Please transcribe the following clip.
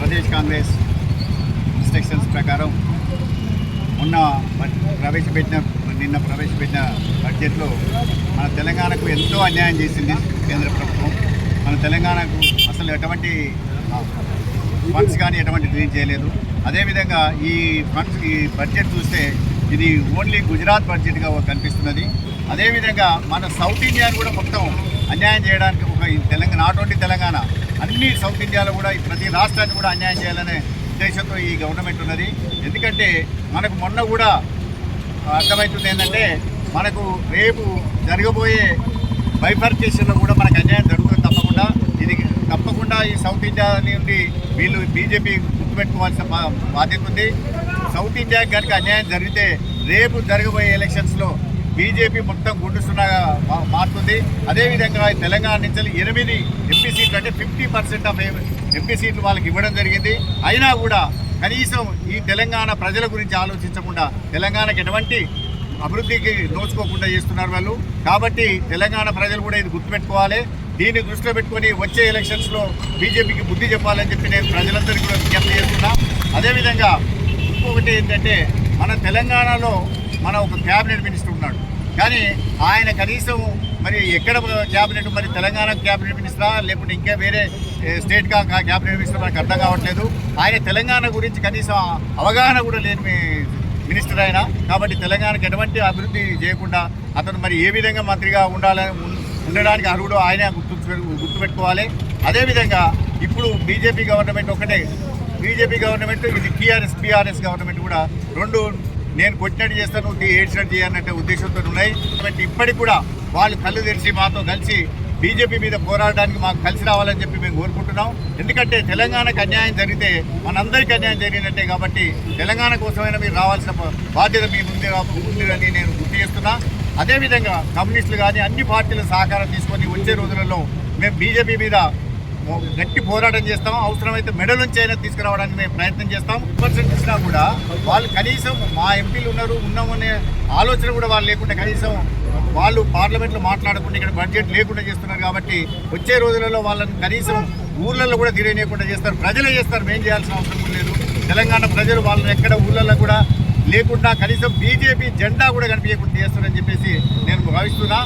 Pradesh Congress instructions ప్రకారం ఉన్న ప్రవేశపెట్టిన నిన్న ప్రవేశపెట్టిన బడ్జెట్లో మన తెలంగాణకు ఎంతో అన్యాయం చేసింది కేంద్ర ప్రభుత్వం. మన తెలంగాణకు అసలు ఎటువంటి ఫండ్స్ కానీ ఎటువంటి రిలీజ్ చేయలేదు. అదేవిధంగా ఈ ఫండ్స్ ఈ బడ్జెట్ చూస్తే ఇది ఓన్లీ గుజరాత్ బడ్జెట్గా కనిపిస్తున్నది. అదేవిధంగా మన సౌత్ ఇండియాను కూడా మొత్తం అన్యాయం చేయడానికి ఒక ఈ తెలంగాణ నాట్ ఓన్లీ తెలంగాణ అన్ని సౌత్ ఇండియాలో కూడా ఈ ప్రతి రాష్ట్రాన్ని కూడా అన్యాయం చేయాలనే ఉద్దేశంతో ఈ గవర్నమెంట్ ఉన్నది. ఎందుకంటే మనకు మొన్న కూడా అర్థమవుతుంది ఏంటంటే మనకు రేపు జరగబోయే బైఫర్కేషన్లో కూడా మనకు అన్యాయం జరుగుతుంది తప్పకుండా. ఇది తప్పకుండా ఈ సౌత్ ఇండియా నుండి వీళ్ళు బీజేపీ గుర్తుపెట్టుకోవాల్సిన బాధ్యత ఉంది. సౌత్ ఇండియాకి కనుక అన్యాయం జరిగితే రేపు జరగబోయే ఎలక్షన్స్లో బీజేపీ మొత్తం గుండు సున్నాగా మారుతుంది. అదేవిధంగా తెలంగాణ నుంచి ఎనిమిది ఎంపీ సీట్లు అంటే ఫిఫ్టీ పర్సెంట్ ఆఫ్ ఎంపీ సీట్లు వాళ్ళకి ఇవ్వడం జరిగింది. అయినా కూడా కనీసం ఈ తెలంగాణ ప్రజల గురించి ఆలోచించకుండా తెలంగాణకి ఎటువంటి అభివృద్ధికి నోచుకోకుండా చేస్తున్నారు వాళ్ళు. కాబట్టి తెలంగాణ ప్రజలు కూడా ఇది గుర్తుపెట్టుకోవాలి. దీన్ని దృష్టిలో పెట్టుకొని వచ్చే ఎలక్షన్స్లో బీజేపీకి బుద్ధి చెప్పాలని చెప్పి నేను ప్రజలందరికీ కూడా విజ్ఞప్తి చేస్తున్నా. అదేవిధంగా ఇంకొకటి ఏంటంటే మన తెలంగాణలో మన ఒక క్యాబినెట్ మినిస్టర్ ఉన్నాడు. కానీ ఆయన కనీసం మరి ఎక్కడ క్యాబినెట్ మరి తెలంగాణ క్యాబినెట్ మినిస్టరా లేకపోతే ఇంకా వేరే స్టేట్ కా క్యాబినెట్ మినిస్టర్ మనకు అర్థం కావట్లేదు. ఆయన తెలంగాణ గురించి కనీసం అవగాహన కూడా లేని మినిస్టర్ ఆయన. కాబట్టి తెలంగాణకు ఎటువంటి అభివృద్ధి చేయకుండా అతను మరి ఏ విధంగా మంత్రిగా ఉండాలని ఉండడానికి అర్హుడు ఆయన గుర్తు గుర్తుపెట్టుకోవాలి. అదేవిధంగా ఇప్పుడు బీజేపీ గవర్నమెంట్ ఒకటే బీజేపీ గవర్నమెంట్ ఇది టీఆర్ఎస్ బీఆర్ఎస్ గవర్నమెంట్ కూడా రెండు నేను కొట్టినట్టు చేస్తాను నువ్వు ఏడ్చినట్టు చేయాలంటే ఉద్దేశంతో ఉన్నాయి. కాబట్టి ఇప్పటికి కూడా వాళ్ళు కళ్ళు తెరిచి మాతో కలిసి బీజేపీ మీద పోరాడడానికి మాకు కలిసి రావాలని చెప్పి మేము కోరుకుంటున్నాం. ఎందుకంటే తెలంగాణకు అన్యాయం జరిగితే మనందరికీ అన్యాయం జరిగినట్టే కాబట్టి తెలంగాణ కోసమైనా మీరు రావాల్సిన బాధ్యత మీ ముందే ఉందని నేను గుర్తు చేస్తున్నా. అదేవిధంగా కమ్యూనిస్టులు కానీ అన్ని పార్టీల సహకారం తీసుకొని వచ్చే రోజులలో మేము బీజేపీ మీద గట్టి పోరాటం చేస్తాం అవసరమైతే మెడల్ నుంచి అయినా తీసుకురావడానికి మేము ప్రయత్నం చేస్తాం పర్సెంట్ ఇచ్చినా కూడా వాళ్ళు కనీసం మా ఎంపీలు ఉన్నారు ఉన్నామనే ఆలోచన కూడా వాళ్ళు లేకుండా కనీసం వాళ్ళు పార్లమెంట్లో మాట్లాడకుండా ఇక్కడ బడ్జెట్ లేకుండా చేస్తున్నారు కాబట్టి వచ్చే రోజులలో వాళ్ళని కనీసం ఊర్లలో కూడా తిరగనీయకుండా చేస్తారు. ప్రజలే చేస్తారు. మేం చేయాల్సిన అవసరం లేదు. తెలంగాణ ప్రజలు వాళ్ళని ఎక్కడ ఊళ్ళల్లో కూడా లేకుండా కనీసం బీజేపీ జెండా కూడా కనిపించకుండా చేస్తారని చెప్పేసి నేను భావిస్తున్నా.